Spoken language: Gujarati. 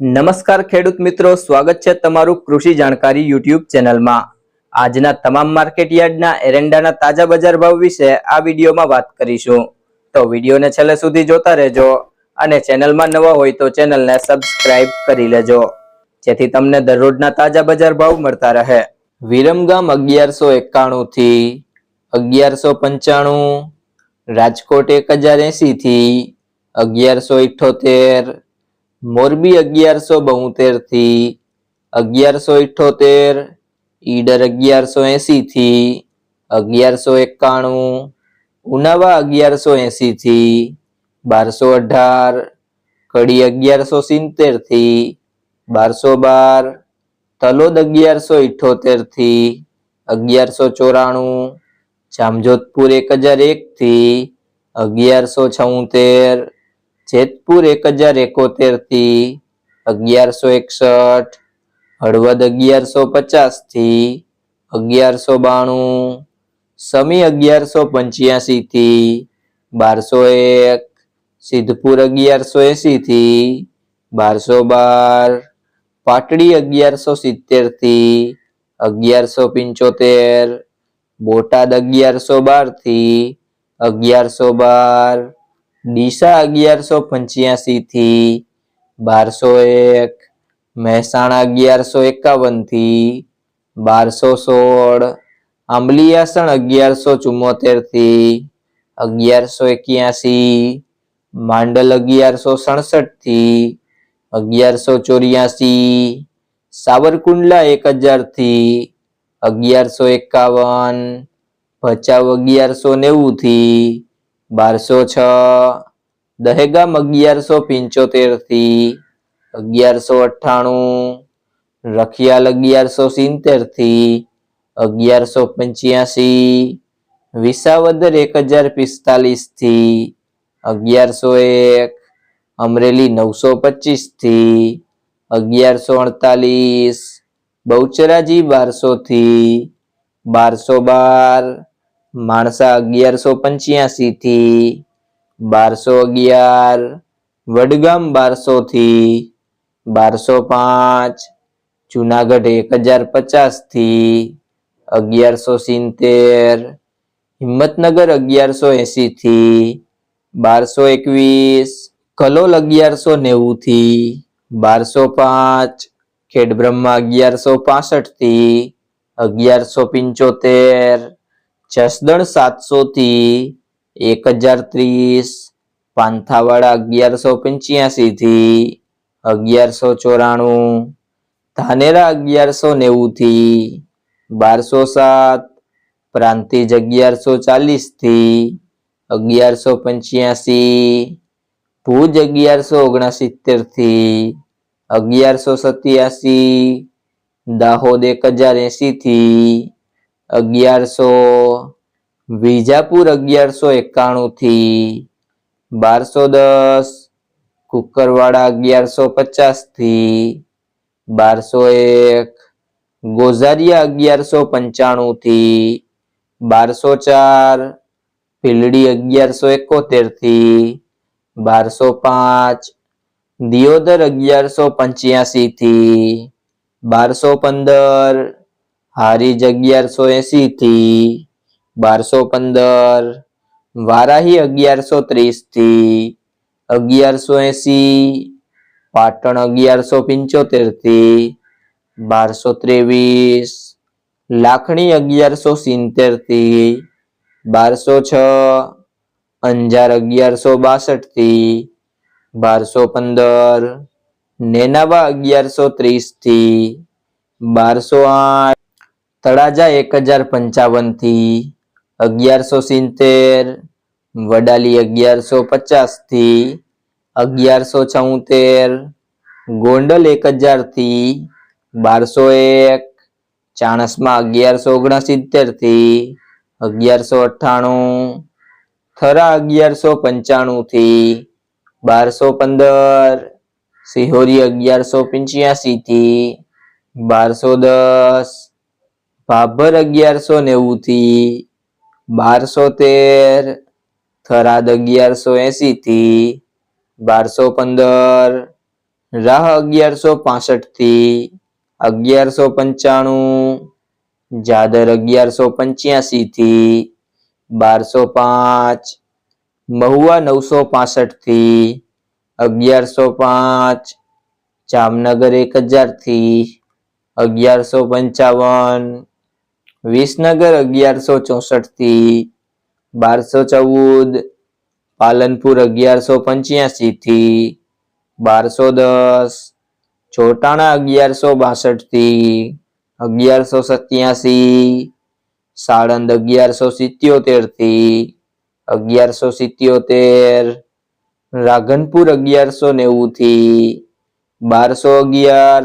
નમસ્કાર ખેડૂત મિત્રો, સ્વાગત છે તમારું કૃષિ જાણકારી યુટ્યુબ ચેનલમાં. આજના તમામ માર્કેટ યાર્ડના એરંડાના તાજા બજાર ભાવ વિશે આ વિડીયોમાં વાત કરીશું. તો વિડીયોને છેલ્લે સુધી જોતા રહેજો અને ચેનલમાં નવા હોય તો ચેનલને સબસ્ક્રાઇબ કરી લેજો. જેથી તમને દરરોજના તાજા બજાર ભાવ મળતા રહે. વિરમગામ અગિયારસો એકાણું થી અગિયારસો પંચાણું, રાજકોટ એક હજાર એસી થી અગિયારસો ઇઠોતેર મોરબી અગિયારસો બોતેરથી અગિયારસો ઇઠોતેર, ઈડર અગિયારસો એસી થી અગિયારસો એકાણું, ઉનાવા અગિયારસો એસી થી બારસો અઢાર, કડી અગિયારસો સિત્તેરથી બારસો બાર, તલોદ અગિયારસો ઇઠોતેરથી અગિયારસો ચોરાણું, જામજોધપુર એક હજાર એક થી અગિયારસો છોતેર જેતપુર એક હજાર એકોતેરથી અગિયારસો એકસઠ, હળવદ અગિયારસો પચાસથી અગિયારસો બાણું, સમી અગિયારસો પંચ્યાસી થી બારસો એક, સિદ્ધપુર અગિયારસો એસી થી બારસો બાર, પાટડી અગિયારસો સિત્તેરથી અગિયારસો પંચોતેર, બોટાદ અગિયારસો બારથી અગિયારસો બાર ડીસા અગિયારસો પંચ્યાસી થી બારસો એક, મહેસાણા અગિયારસો એકાવનથી બારસો સોળ આંબલીયાસણ અગિયારસો ચુમ્મોતેરથી અગિયારસો એક્યાસી, માંડલ અગિયારસો સડસઠથી અગિયારસો ચોર્યાસી, સાવરકુંડલા એક હજારથી અગિયારસો એકાવન, ભચાઉ અગિયારસો નેવું થી બારસો છ દહેગામ અગિયારસો પંચોતેરથી અગિયારસો અઠ્ઠાણું, રખિયાલ અગિયારસો સિત્તેરથી અગિયારસો પંચ્યાસી, વિસાવદર એક હજાર પિસ્તાલીસથી અગિયારસો એક, અમરેલી નવસો પચીસથી અગિયારસો અડતાલીસ, બહુચરાજી બારસો થી બારસો બાર માણસા અગિયારસો પંચ્યાસી થી બારસો અગિયાર, વડગામ બારસો થી બારસો પાંચ, જુનાગઢ એક હજાર પચાસથી અગિયારસો સિત્તેર, હિંમતનગર અગિયારસો એસી થી બારસો એકવીસ, કલોલ અગિયારસો નેવું થી બારસો પાંચ, ખેડબ્રહ્મા અગિયારસો પાસઠથી અગિયારસો પંચોતેર જસદણ સાતસો થી એક હજાર ત્રીસ, પાંથાવાડા અગિયારસો પંચ્યાસી થી અગિયારસો ચોરાણું, ધાનેરા અગિયારસો નેવું થી બારસો સાત પ્રાંતિજ અગિયારસો ચાલીસથી અગિયારસો પંચ્યાસી, ભુજ અગિયારસો ઓગણસિત્તેરથી અગિયારસો સત્યાસી, દાહોદ એક હજાર એસી થી અગિયારસો, વિજાપુર અગિયારસો એકાણું થી બારસો દસ, કુકરવાડા અગિયારસો પચાસથી બારસો એક, ગોઝારિયા અગિયારસો પંચાણું થી બારસો ચાર, પીલડી અગિયારસો એકોતેરથી બારસો પાંચ, દિયોદર અગિયારસો પંચ્યાસી થી બારસો પંદર હારીજ અગિયારસો એસી થી બારસો પંદર, વારાહી અગિયારસો ત્રીસથી અગિયારસો એસી પાટણ અગિયારસો પંચોતેરથી બારસો ત્રેવીસ, લાખણી અગિયારસો સિત્તેરથી બારસો છ, અંજાર અગિયારસો બાસઠથી બારસો પંદર, નેનાવા અગિયારસો ત્રીસથી બારસો આઠ. તળાજા એક હજાર પંચાવનથી અગિયારસો સિત્તેર, વડાલી અગિયારસો પચાસથી અગિયારસો છોતેર ગોંડલ એક હજારથી બારસો એક, ચાણસમાં અગિયારસો ઓગણસિત્તેરથી અગિયારસો અઠ્ઠાણું, થરા અગિયારસો પંચાણું થી બારસો પંદર, સિહોરી અગિયારસો પંચ્યાસી થી બારસો દસ ભાભર અગિયારસો નેવું થી બારસો તેર થરાદ અગિયારસો એસી થી બારસો પંદર રાહ અગિયારસો પાસઠથી અગિયારસો પંચાણું, જાદર અગિયારસો પંચ્યાસી થી બારસો પાંચ, મહુવા નવસો પાસઠથી અગિયારસો પાંચ, જામનગર એક હજારથી અગિયારસો પંચાવન વિસનગર અગિયારસો ચોસઠથી બારસો ચૌદ, પાલનપુર અગિયારસો પંચ્યાસી થી બારસો દસ, ચોટાણા અગિયારસો બાસઠથી અગિયારસો સત્યાસી સાણંદ અગિયારસો સિત્યોતેરથી અગિયારસો સિત્યોતેર રાધનપુર અગિયારસો નેવું થી બારસો અગિયાર